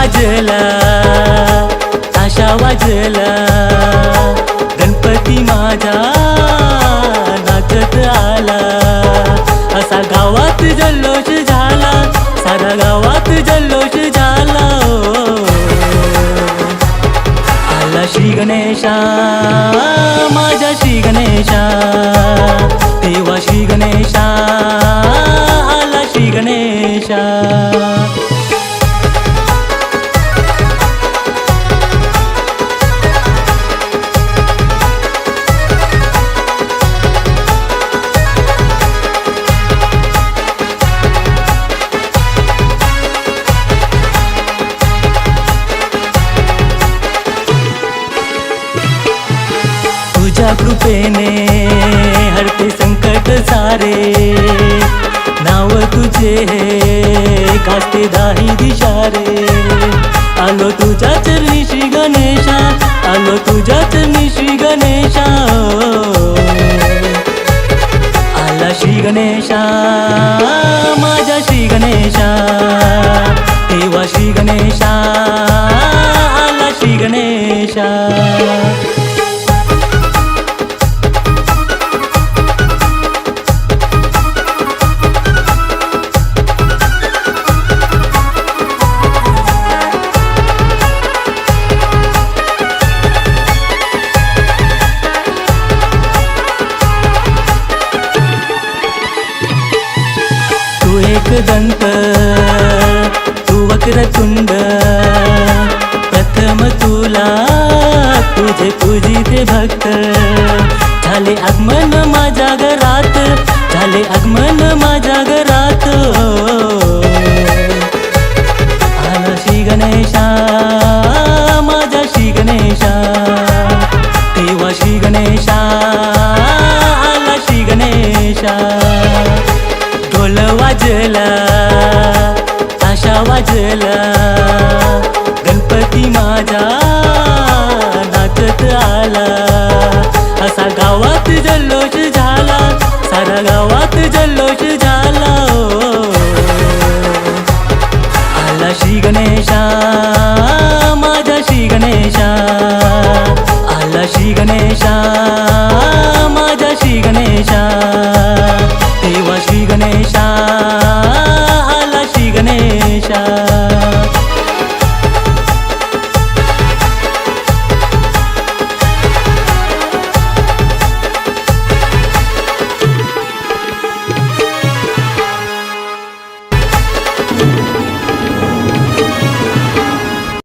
वाजला ताशा वाजला गणपती माझा नाचत आला. असा गावात जल्लोष झाला सारा गावात जल्लोष झाला आला श्री गणेशा माझ्या श्री गणेशा देवा श्री गणेशा आला श्री गणेशा. कृपेने हरते संकट सारे. नाव तुझे कास्ते दाही दिशारे. आलो तुझ्या चरणी श्री गणेशा आलो तुझ्या चरणी श्री गणेशा. आला श्री गणेशा माझ्या श्री गणेशा. दंत तू वक्रतुंड प्रथम तुला तुझे पूजिते भक्त. झाले आगमन माझ्या घर वाजला गणपती माझा नाचत आला. असा गावात जल्लोष झाला सारा गावात जल्लोष झाला आला श्री गणेशा माझा श्री गणेशा. आला श्री गणेशा माझा श्री गणेशा. देवा श्री गणेशा.